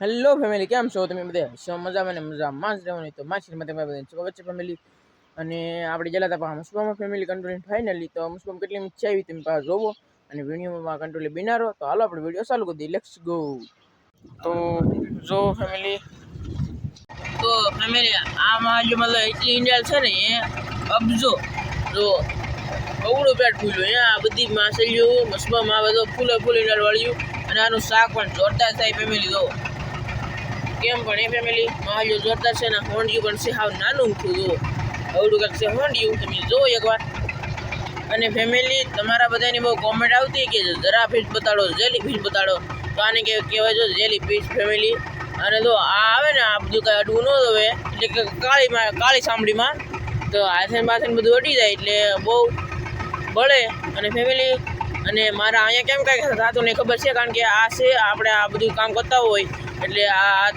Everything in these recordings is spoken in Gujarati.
હેલો ફેમિલી કેમ છો? તમે બધા શું મજામાં ને મજામાં જ રહેવાની તો માછી મતે બધા સ્વાગત છે ફેમિલી અને આપણે જેલા હતા મુસ્બામાં ફેમિલી કંટ્રોલિંગ ફાઇનલી તો મુસ્બામ કેટલી ઈચ્છા આવી તમે પાસે જોવો. અને વિડીયોમાં કંટ્રોલી બિનારો તો હાલો આપણે વીડિયો ચાલુ કરી દઈએ. લેટ્સ ગો તો જો ફેમિલી તો ફેમિલી આમાં જો મતલબ એટલી ઇન્ડિયા છે ને એ અબજો. જો અવળું પેટ ફૂલ્યું એ આ બધી માછલીઓ, મસબામાં બધો ફૂલે ફૂલ ઇન્ડિયલ વાળ્યું અને આનું શાક પણ જોરદાર થાય ફેમિલી જો. કેમ પણ એ ફેમિલી માહલ્યો જોરદાર છે ને, હોંડિયું પણ છે, હાવ નાનું ઊંખું જુઓ. અવડું કંઈક છે હોંડિયું, તમે જુઓ એકવાર. અને ફેમિલી તમારા બધાની બહુ કોમેન્ટ આવતી કે જરા ફીસ બતાડો જેલી ફીસ બતાડો તો આને કે, કહેવાય જો જેલી ફીસ ફેમિલી અને જો આ આવે ને, આ બધું કાંઈ અડવું ન હવે એટલે કે કાળીમાં કાળી સાંભળીમાં તો હાથે માથે બધું અડી જાય, એટલે બહુ બળે. અને ફેમિલી અને મારા અહીંયા કેમ કાંઈ થતું નહીં ખબર છે? કારણ કે આ છે, આપણે આ બધું કામ કરતા હોય, એટલે આ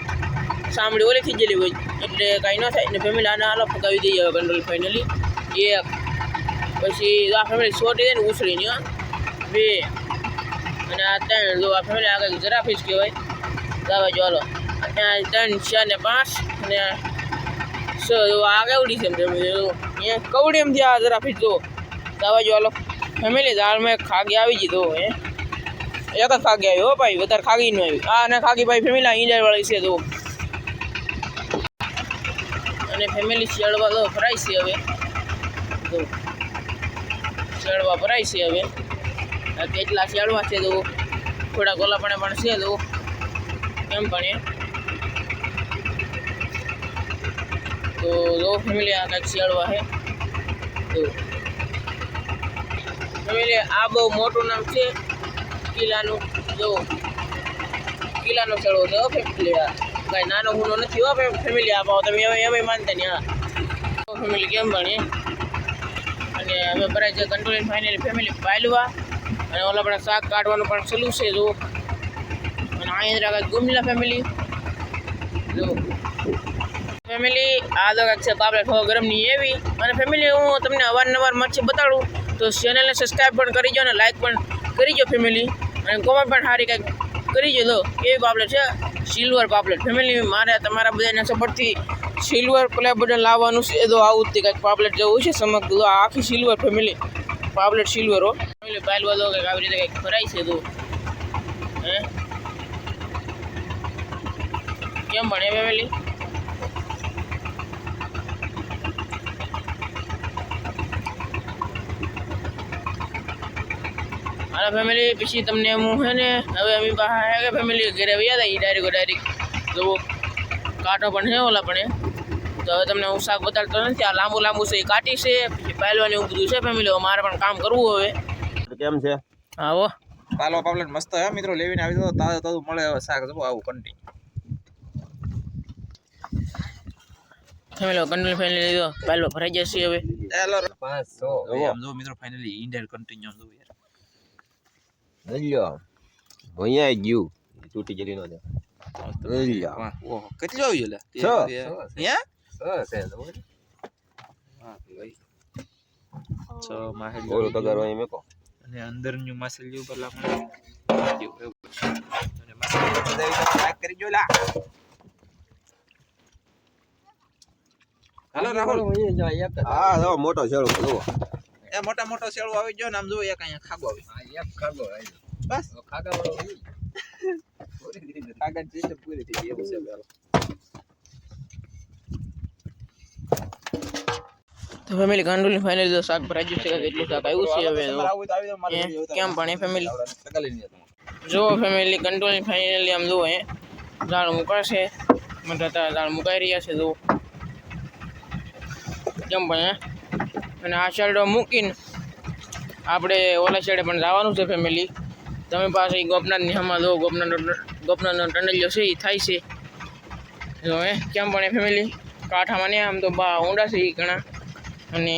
સાંભળી ઓલી ખીજેલી હોય. એટલે કાંઈ ન થાય. ને ફેમિલી આને આલો ફગાવી દઈએ હવે કંટ્રોલ ફાઇનલી એક, પછી આ ફેમિલી છોટી દે ને ઉછળીને બે, અને આ ત્રણ, જો આ ફેમિલી આગળ જરા ફીસ કહેવાય. દાવા હાલો. ત્યાં ત્રણ ચાર ને પાંચ, અને છ જો આ કેવડી છે ફેમિલી અહીંયા કવડી એમથી આ જરા ફીસ જો. દાવા હાલો. ફેમિલી દાળમાં ખાગી આવી જીધો હે. એક જ ખાગી આવી હો ભાઈ, વધારે ખાગી ન આવી. આ અને ખાગી ભાઈ ફેમિલી ઈંડા વાળી છે તો. અને ફેમિલી શેળવા તો ભરાય છે હવે. તો શેળવા ભરાય છે હવે. કેટલા શેળવા છે તો થોડા ગોલાપણે પણ છે તો. એમ પણ એ. તો જો ફેમિલી આ કાંઈક શિયાળવા છે તો ફેમિલી આ બહુ મોટું નામ છે કિલ્લાનું. જો, કિલ્લાનો ચડવો છે ફેમિલી આ. કાંઈ નાનો ગુનો નથી, હો ફેમિલી આ ભાવ. તમે હવે હવે માનતા નહીં, હા. ફેમિલી કેમ ભણીએ અને હવે ભરાય છે કંટ્રોલિંગ ફાઇનલી ફેમિલી પાલવા. અને ઓલા પણ શાક કાઢવાનું પણ સલું છે જો અને અહીંયા કાંઈક ગુમલા ફેમિલી જો. ફેમિલી આ તો કાંઈક છે પાપલેટ હો ગરમની એવી. અને ફેમિલી હું તમને અવારનવાર મચ્છી બતાડું. તો ચેનલને સબસ્ક્રાઈબ પણ કરી જો અને લાઇક પણ કરી જો ફેમિલી અને કોમેન્ટ પણ સારી કંઈક કરી જો તો. એવી પાપલેટ છે સિલ્વર પાપલેટ ફેમિલી મારે તમારા બધાના સપોર્ટથી સિલ્વર પ્લે બટન લાવવાનું છે. તો આવું જ તે કંઈક પાપલેટ જેવું છે, સમગ્ર તો આખી સિલ્વર ફેમિલી પાપલેટ સિલ્વર હો. ફેમિલી પાયલવા દો કંઈક આવી રીતે કંઈક ભરાય છે તો. હે? કેમ ભણે ફેમિલી મારા ફેમિલી પછી તમને હું છે ને હવે અમે બહાર આવ્યા કે ફેમિલી ઘરે વ્યા હતા એ ડાયરેક્ટ ડાયરેક્ટ જુઓ કાંટો પણ છે ઓલા પણ એ. તો હવે તમને હું શાક બતાડતો નથી આ લાંબુ લાંબુ છે એ કાટી છે પછી પહેલવાની એવું બધું છે ફેમિલી મારે પણ કામ કરવું હવે. કેમ છે? હા હો. પાલો પાપલેટ મસ્ત હે મિત્રો લેવીને આવી તો તાજું તાજું મળે હવે શાક જવો આવું કંટી ફેમિલી કંટ્રોલ ફેમિલી લીધો પહેલો ભરાઈ જશે હવે. ચાલો. પાંચસો. આમ જો મિત્રો ફાઇનલી ઇન્ડિયન કન્ટિન્યુ જો યાર. લ્યો અહીંયા ગયું. તૂટી ગયેલી નો લ્યો વાહ, ઓહો કેટલું આવ્યું લે છ. હે? છ છે હા ભાઈ. છ માહેલી ઓલો તગારો અહીં મેકો. અને અંદરનું માછલી ઉપર જેવું તમે લાઈક કરી જો લા હાલો રાહુલ. હા જો મોટો છેડો જુઓ એ મોટા મોટો શેળો આવી ગયો ને આમ જો એક અહીંયા ખાગો આવી બસ. આગળ જઈને પૂરી થઈ ગઈ. એવું છે પેલો. તો ફેમિલી કંટ્રોલ ફાઇનલ જો શાક ભરાજ્યું છે કેટલું શાક આવ્યું છે હવે. કેમ પણ ફેમિલી જો ફેમિલી કંટ્રોલ ફાઇનલી આમ જુઓ એ દાળ મુકાશે. મટાતા દાળ મુકાઈ રહ્યા છે જુઓ. કેમ પણ અને આ શેરડો મૂકીને આપણે ઓલા શેડે પણ જવાનું છે ફેમિલી તમે પાસે ગોપનાથની હમણાં જો ગોપનાથ ગોપનાથનો ટંડલિયો છે એ થાય છે. જો હે, કેમ પણ એ ફેમિલી કાંઠામાં ને આમ તો બા ઊંડા છે એ ઘણા. અને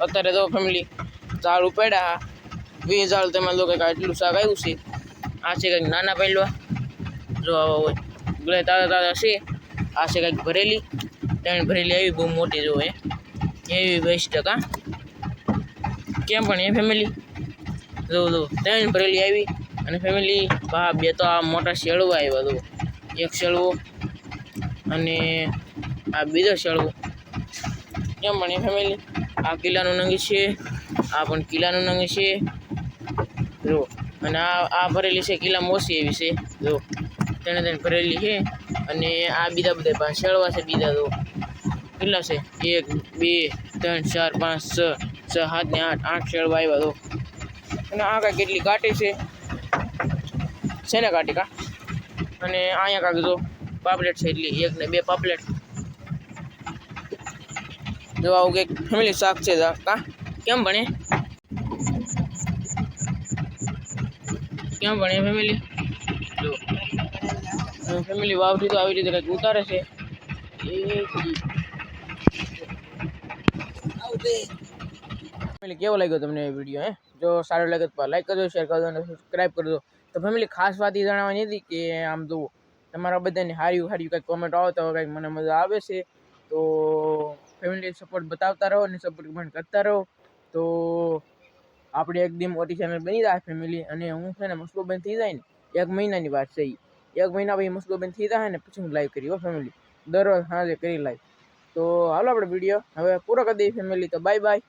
અત્યારે તો ફેમિલી ઝાડ ઉપાડ્યા વીસ ઝાડ તેમાં લોકો કંઈક આટલું શાક આવ્યું છે. આ છે કંઈક નાના પહેલવા જો આવા હોય તાજા તાજા છે. આ છે કંઈક ભરેલી. ત્રણ ભરેલી આવી, બહુ મોટી જો હે. એવી વીસ ટકા કેમ પણ એ ફેમિલી જો જો, ત્રણ ભરેલી આવી અને ફેમિલી બા બે તો આ મોટા શેડવા આવ્યા તો એક શેળવો અને આ બીજો શેળવો. કેમ પણ એ ફેમિલી આ કિલ્લાનું નંગ છે, આ પણ કિલ્લાનું નંગ છે. જો, અને આ આ ભરેલી છે, કિલ્લા મોસી એવી છે. જો તેને તેને ભરેલી છે અને આ બીજા બધા શેળવા છે બીજા, જો. કેટલા છે એક, બે, ત્રણ, ચાર, પાંચ, છ છ, સાત, ને આઠ આઠ શેળવા આવ્યા તો. અને આ કાંઈ કેટલી કાટી છે? છે ને કાટી કા? અને અહીંયા કાંક જો પાપલેટ છે એટલી એક ને બે પાપલેટ. જો આવું કંઈક ફેમિલી શાક છે કા? કેમ ભણે? કેમ ભણે ફેમિલી જો. ફેમિલી વાવથી તો આવી રીતે કંઈક ઉતારે છે. ફેમિલી કેવો લાગ્યો તમને વીડિયો હે? જો સારો લાગે તો લાઈક કરજો શેર કરજો અને સબસ્ક્રાઈબ કરજો. તો ફેમિલી ખાસ વાત એ જણાવવાની હતી કે, આમ જુઓ તમારા બધાને હાર્યું હાર્યું કંઈક કોમેન્ટ આવતા હોય કંઈક મને મજા આવે છે. તો ફેમિલી સપોર્ટ બતાવતા રહો અને સપોર્ટ કમેન્ટ કરતા રહો. તો આપણે એકદમ મોટી ચેનલ બની જાય ફેમિલી અને હું છે ને મસ્કો બંધ થઈ જાય ને, એક મહિનાની વાત છે એક મહિના પછી મસ્કો બંધ થઈ જાય ને, પછી હું લાઈવ કરી, હો ફેમિલી દરરોજ સાંજે કરી લાઈવ તો હાલો આપણે વીડિયો. હવે પૂરો કરી દઈએ ફેમિલી તો બાય બાય